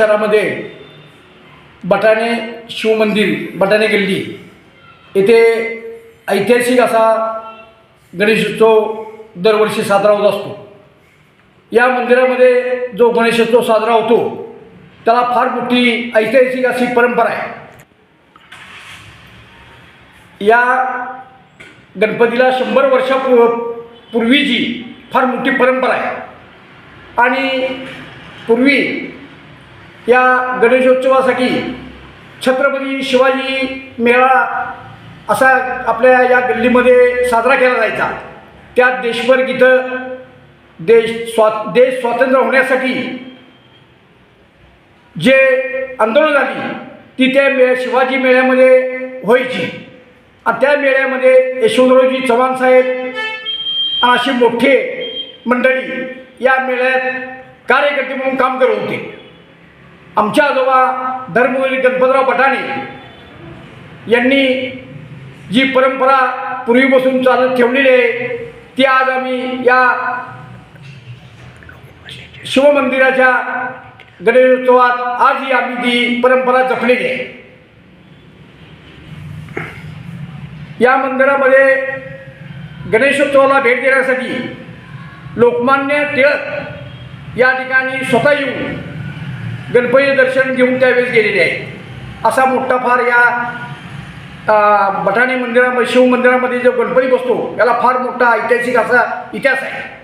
शहरामध्ये बटाणे शिवमंदिर बटाणे गल्ली येथे ऐतिहासिक असा गणेशोत्सव दरवर्षी साजरा होत असतो. या मंदिरामध्ये जो गणेशोत्सव साजरा होतो त्याला फार मोठी ऐतिहासिक अशी परंपरा आहे. या गणपतीला शंभर वर्षापूर्व पूर्वीची फार मोठी परंपरा आहे. आणि पूर्वी या गणेशोत्सवासाठी छत्रपती शिवाजी मेळा असा आपल्या या गल्लीमध्ये साजरा केला जायचा. त्यात देशभर गीतं देश स्वा देश स्वातंत्र्य होण्यासाठी जे आंदोलन झाली ती त्या मे शिवाजी मेळ्यामध्ये व्हायची. आणि त्या मेळ्यामध्ये यशवंतरावजी चव्हाण साहेब आणि अशी मोठे मंडळी या मेळ्यात कार्यकर्ते म्हणून काम करत होते. आमच्या आजोबा धर्मवीर गणपतराव बटाणे यांनी जी परंपरा पूर्वीपासून चालत ठेवलेली आहे ती आज आम्ही या शिवमंदिराच्या गणेशोत्सवात आजही आम्ही ती परंपरा जपलेली आहे. या मंदिरामध्ये गणेशोत्सवाला भेट देण्यासाठी लोकमान्य टिळक या ठिकाणी स्वतः येऊन गणपती दर्शन घेऊन त्यावेळेस गेलेले आहे असा मोठा फार या अ, बठाणे मंदिरामध्ये शिव मंदिरामध्ये जो गणपती बसतो याला फार मोठा ऐतिहासिक असा इतिहास आहे.